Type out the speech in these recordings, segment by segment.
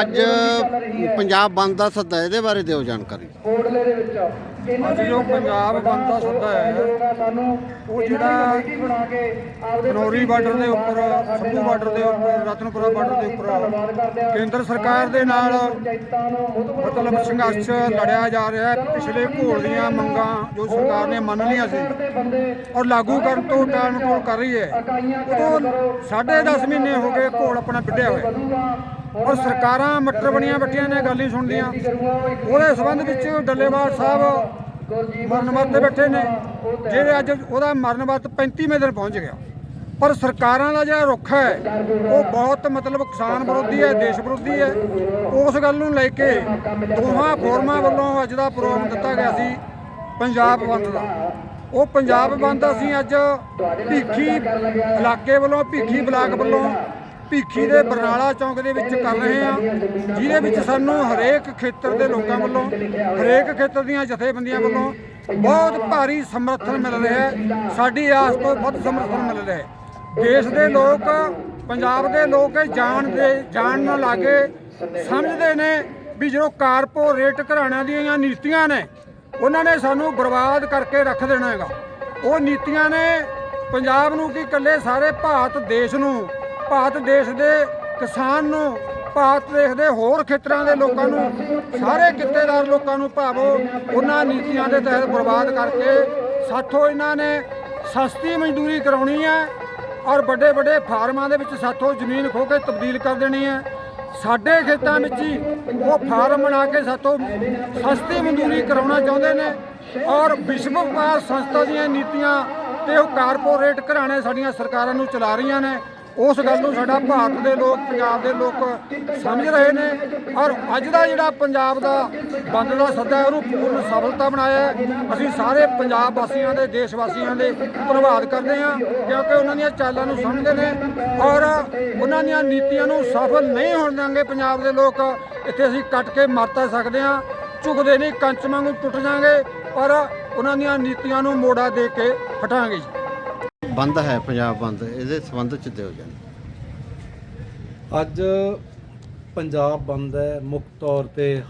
ਅੱਜ ਪੰਜਾਬ ਬੰਦ ਦਾ ਸੱਦਾ ਇਹਦੇ ਬਾਰੇ ਦਿਓ ਜਾਣਕਾਰੀ। ਕੋਟਲੇ ਦੇ ਵਿੱਚ। ਅੱਜ ਜੋ ਪੰਜਾਬ ਬੰਦ ਦਾ ਸੱਦਾ ਹੈ ਉਹ ਜਿਹੜਾ ਨੌਰੀ ਬਾਰਡਰ ਦੇ ਉੱਪਰ ਸੰਭੂ ਬਾਰਡਰ ਦੇ ਉੱਪਰ ਰਤਨਪੁਰਾ ਬਾਰਡਰ ਦੇ ਉੱਪਰ। ਕੇਂਦਰ ਸਰਕਾਰ ਦੇ ਨਾਲ ਮਤਲਬ ਸੰਘਰਸ਼ ਲੜਿਆ ਜਾ ਰਿਹਾ ਹੈ। ਪਿਛਲੇ ਘੋਲ ਦੀਆਂ ਮੰਗਾਂ ਜੋ ਸਰਕਾਰ ਨੇ ਮੰਨ ਲਈਆਂ ਸੀ ਔਰ ਲਾਗੂ ਕਰਨ ਤੋਂ ਟਾਈਮ ਕੋਲ ਕਰ ਰਹੀ ਹੈ। ਉਹ ਸਾਢੇ 10 ਮਹੀਨੇ ਹੋ ਗਏ ਘੋਲ ਆਪਣਾ ਵਿੱਢਿਆ ਹੋਇਆ। ਔਰ ਸਰਕਾਰਾਂ ਮੱਟਰ ਬਣੀਆਂ ਬੱਟੀਆਂ ਨੇ, ਗੱਲ ਹੀ ਸੁਣਦੀਆਂ। ਉਹਦੇ ਸੰਬੰਧ ਵਿੱਚ ਡੱਲੇਵਾਲ ਸਾਹਿਬ ਮਰਨ ਵਰਤ ਤੇ ਬੈਠੇ ਨੇ, ਜਿਹੜੇ ਅੱਜ ਉਹਦਾ ਮਰਨ ਵਰਤ 35ਵੇਂ ਦਿਨ ਪਹੁੰਚ ਗਿਆ। ਪਰ ਸਰਕਾਰਾਂ ਦਾ ਜਿਹੜਾ ਰੁੱਖ ਹੈ, ਉਹ ਬਹੁਤ ਮਤਲਬ ਕਿਸਾਨ ਵਿਰੋਧੀ ਹੈ, ਦੇਸ਼ ਵਿਰੋਧੀ ਹੈ। ਉਸ ਗੱਲ ਨੂੰ ਲੈ ਕੇ ਦੋਹਾਂ ਫੋਰਮਾਂ ਵੱਲੋਂ ਅੱਜ ਦਾ ਪ੍ਰੋਗਰਾਮ ਦਿੱਤਾ ਗਿਆ ਸੀ, ਪੰਜਾਬ ਬੰਦ ਦਾ। ਉਹ ਪੰਜਾਬ ਬੰਦ ਅਸੀਂ ਅੱਜ ਭੀਖੀ ਇਲਾਕੇ ਵੱਲੋਂ, ਭੀਖੀ ਬਲਾਕ ਵੱਲੋਂ ਭੀਖੀ ਦੇ ਬਰਨਾਲਾ ਚੌਂਕ ਦੇ ਵਿੱਚ ਕਰ ਰਹੇ ਹਾਂ, ਜਿਹਦੇ ਵਿੱਚ ਸਾਨੂੰ ਹਰੇਕ ਖੇਤਰ ਦੇ ਲੋਕਾਂ ਵੱਲੋਂ, ਹਰੇਕ ਖੇਤਰ ਦੀਆਂ ਜਥੇਬੰਦੀਆਂ ਵੱਲੋਂ ਬਹੁਤ ਭਾਰੀ ਸਮਰਥਨ ਮਿਲ ਰਿਹਾ ਹੈ। ਸਾਡੀ ਆਸ ਤੋਂ ਵੱਧ ਸਮਰਥਨ ਮਿਲ ਰਿਹਾ ਹੈ। ਦੇਸ਼ ਦੇ ਲੋਕ, ਪੰਜਾਬ ਦੇ ਲੋਕ ਇਹ ਜਾਣ ਦੇ, ਜਾਣ ਨਾਲ ਲਾਗੇ ਸਮਝਦੇ ਨੇ ਵੀ ਜਦੋਂ ਕਾਰਪੋਰੇਟ ਘਰਾਣਿਆਂ ਦੀਆਂ ਨੀਤੀਆਂ ਨੇ, ਉਹਨਾਂ ਨੇ ਸਾਨੂੰ ਬਰਬਾਦ ਕਰਕੇ ਰੱਖ ਦੇਣਾ ਹੈਗਾ। ਉਹ ਨੀਤੀਆਂ ਨੇ ਪੰਜਾਬ ਨੂੰ ਕੀ ਇਕੱਲੇ ਸਾਰੇ ਭਾਰਤ ਦੇਸ਼ ਨੂੰ ਭਾਰਤ ਦੇਸ਼ ਦੇ ਕਿਸਾਨ ਨੂੰ, ਭਾਰਤ ਦੇਸ਼ ਦੇ ਹੋਰ ਖੇਤਰਾਂ ਦੇ ਲੋਕਾਂ ਨੂੰ, ਸਾਰੇ ਕਿੱਤੇਦਾਰ ਲੋਕਾਂ ਨੂੰ ਭਾਵੋ, ਉਹਨਾਂ ਨੀਤੀਆਂ ਦੇ ਤਹਿਤ ਬਰਬਾਦ ਕਰਕੇ ਸਾਥੋਂ ਇਹਨਾਂ ਨੇ ਸਸਤੀ ਮਜ਼ਦੂਰੀ ਕਰਾਉਣੀ ਹੈ ਔਰ ਵੱਡੇ ਵੱਡੇ ਫਾਰਮਾਂ ਦੇ ਵਿੱਚ ਸਾਥੋਂ ਜ਼ਮੀਨ ਖੋ ਕੇ ਤਬਦੀਲ ਕਰ ਦੇਣੀ ਹੈ। ਸਾਡੇ ਖੇਤਾਂ ਵਿੱਚ ਹੀ ਉਹ ਫਾਰਮ ਬਣਾ ਕੇ ਸਾਥੋਂ ਸਸਤੀ ਮਜ਼ਦੂਰੀ ਕਰਾਉਣਾ ਚਾਹੁੰਦੇ ਨੇ ਔਰ ਵਿਸ਼ਵ ਵਪਾਰ ਸੰਸਥਾ ਦੀਆਂ ਨੀਤੀਆਂ ਤੇ ਉਹ ਕਾਰਪੋਰੇਟ ਘਰਾਣੇ ਸਾਡੀਆਂ ਸਰਕਾਰਾਂ ਨੂੰ ਚਲਾ ਰਹੀਆਂ ਨੇ। ਉਸ ਗੱਲ ਨੂੰ ਸਾਡਾ ਭਾਰਤ ਦੇ ਲੋਕ, ਪੰਜਾਬ ਦੇ ਲੋਕ ਸਮਝ ਰਹੇ ਨੇ ਔਰ ਅੱਜ ਦਾ ਜਿਹੜਾ ਪੰਜਾਬ ਦਾ ਬੰਦ ਦਾ ਸੱਦਾ ਉਹਨੂੰ ਪੂਰਨ ਸਫਲਤਾ ਬਣਾਇਆ ਅਸੀਂ ਸਾਰੇ ਪੰਜਾਬ ਵਾਸੀਆਂ ਦੇ, ਦੇਸ਼ ਵਾਸੀਆਂ ਦੇ ਧੰਨਵਾਦ ਕਰਦੇ ਹਾਂ, ਕਿਉਂਕਿ ਉਹਨਾਂ ਦੀਆਂ ਚਾਲਾਂ ਨੂੰ ਸਮਝਦੇ ਨੇ ਔਰ ਉਹਨਾਂ ਦੀਆਂ ਨੀਤੀਆਂ ਨੂੰ ਸਫਲ ਨਹੀਂ ਹੋਣ ਦੇਣਗੇ ਪੰਜਾਬ ਦੇ ਲੋਕ, ਇੱਥੇ ਅਸੀਂ ਕੱਟ ਕੇ ਮਰਤਾ ਸਕਦੇ ਹਾਂ, ਝੁਕਦੇ ਨਹੀਂ, ਕੰਚ ਵਾਂਗੂ ਟੁੱਟ ਜਾਾਂਗੇ ਪਰ ਉਹਨਾਂ ਦੀਆਂ ਨੀਤੀਆਂ ਨੂੰ ਮੋੜਾ ਦੇ ਕੇ ਹਟਾਂਗੇ ਬੰਦ ਹੈ, ਪੰਜਾਬ ਬੰਦ, ਇਹਦੇ ਸੰਬੰਧ ਚ ਦਿਓ ਜਾਣਕਾਰੀ ਅੱਜ ਪੰਜਾਬ ਬੰਦ ਹੈ, ਮੁੱਖ ਤੌਰ ਤੇ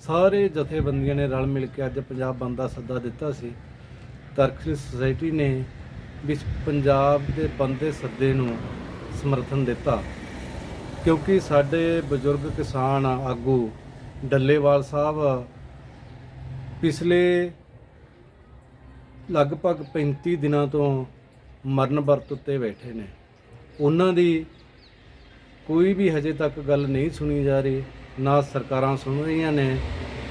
ਸਾਰੇ ਜਥੇਬੰਦੀਆਂ ਨੇ ਰਲ ਮਿਲ ਕੇ ਅੱਜ ਪੰਜਾਬ ਬੰਦ ਦਾ ਸੱਦਾ ਦਿੱਤਾ ਸੀ। ਤਰਕਸ਼ੀ ਸੁਸਾਇਟੀ ਨੇ ਵੀ ਪੰਜਾਬ ਦੇ ਬੰਦ ਦੇ ਸੱਦੇ ਨੂੰ ਸਮਰਥਨ ਦਿੱਤਾ। ਕਿਉਂਕਿ ਸਾਡੇ ਬਜ਼ੁਰਗ ਕਿਸਾਨ ਆਗੂ ਡੱਲੇਵਾਲ ਸਾਹਿਬ ਪਿਛਲੇ ਲਗਭਗ 35 ਦਿਨਾਂ ਤੋਂ ਮਰਨ ਵਰਤ ਉੱਤੇ ਬੈਠੇ ਨੇ। ਉਹਨਾਂ ਦੀ ਕੋਈ ਵੀ ਹਜੇ ਤੱਕ ਗੱਲ ਨਹੀਂ ਸੁਣੀ ਜਾ ਰਹੀ। ਨਾ ਸਰਕਾਰਾਂ ਸੁਣ ਰਹੀਆਂ ਨੇ,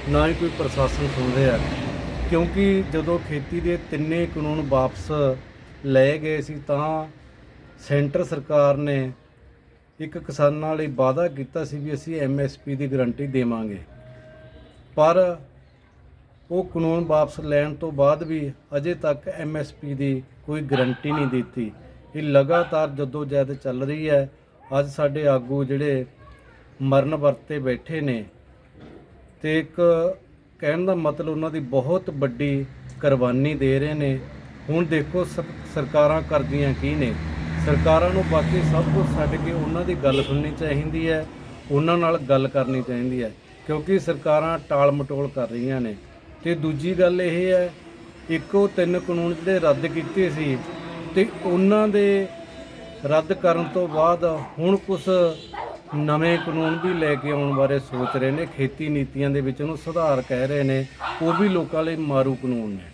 ਨਾ ਹੀ ਕੋਈ ਪ੍ਰਸ਼ਾਸਨ ਸੁਣ ਰਿਹਾ। ਕਿਉਂਕਿ ਜਦੋਂ ਖੇਤੀ ਦੇ ਤਿੰਨੇ ਕਾਨੂੰਨ ਵਾਪਸ ਲਏ ਗਏ ਸੀ, ਤਾਂ ਸੈਂਟਰ ਸਰਕਾਰ ਨੇ ਇੱਕ ਕਿਸਾਨਾਂ ਲਈ ਵਾਅਦਾ ਕੀਤਾ ਸੀ ਵੀ ਅਸੀਂ ਐਮਐਸਪੀ ਦੀ ਗਾਰੰਟੀ ਦੇਵਾਂਗੇ। ਪਰ ਉਹ ਕਾਨੂੰਨ ਵਾਪਸ ਲੈਣ ਤੋਂ ਬਾਅਦ ਵੀ ਅਜੇ ਤੱਕ ਐਮਐਸਪੀ ਦੀ ਕੋਈ ਗਰੰਟੀ ਨਹੀਂ ਦਿੱਤੀ। ਇਹ ਲਗਾਤਾਰ ਜਦੋਂ ਜਹਿਦ ਚੱਲ ਰਹੀ ਹੈ, ਅੱਜ ਸਾਡੇ ਆਗੂ ਜਿਹੜੇ ਮਰਨ ਵਰਤੇ ਬੈਠੇ ਨੇ ਤੇ ਇੱਕ ਕਹਿਣ ਦਾ ਮਤਲਬ ਉਹਨਾਂ ਦੀ ਬਹੁਤ ਵੱਡੀ ਕੁਰਬਾਨੀ ਦੇ ਰਹੇ ਨੇ। ਹੁਣ ਦੇਖੋ ਸਰ- ਸਰਕਾਰਾਂ ਕਰਦੀਆਂ ਕੀ ਨੇ। ਸਰਕਾਰਾਂ ਨੂੰ ਬਾਕੀ ਸਭ ਕੁਝ ਛੱਡ ਕੇ ਉਹਨਾਂ ਦੀ ਗੱਲ ਸੁਣਨੀ ਚਾਹੀਦੀ ਹੈ, ਉਹਨਾਂ ਨਾਲ ਗੱਲ ਕਰਨੀ ਚਾਹੀਦੀ ਹੈ, ਕਿਉਂਕਿ ਸਰਕਾਰਾਂ ਟਾਲ ਮਟੋਲ ਕਰ ਰਹੀਆਂ ਨੇ। ਤੇ ਦੂਜੀ ਗੱਲ ਇਹ ਹੈ ਇੱਕੋ ਤਿੰਨ ਕਾਨੂੰਨ ਜਿਹੜੇ ਰੱਦ ਕੀਤੇ ਸੀ ਤੇ ਉਹਨਾਂ ਦੇ ਰੱਦ ਕਰਨ ਤੋਂ ਬਾਅਦ ਹੁਣ ਕੁਝ ਨਵੇਂ ਕਾਨੂੰਨ ਵੀ ਲੈ ਕੇ ਆਉਣ ਬਾਰੇ ਸੋਚ ਰਹੇ ਨੇ, ਖੇਤੀ ਨੀਤੀਆਂ ਦੇ ਵਿੱਚ ਉਹਨੂੰ ਸੁਧਾਰ ਕਹਿ ਰਹੇ ਨੇ, ਉਹ ਵੀ ਲੋਕਾਂ ਲਈ ਮਾਰੂ ਕਾਨੂੰਨ ਨੇ।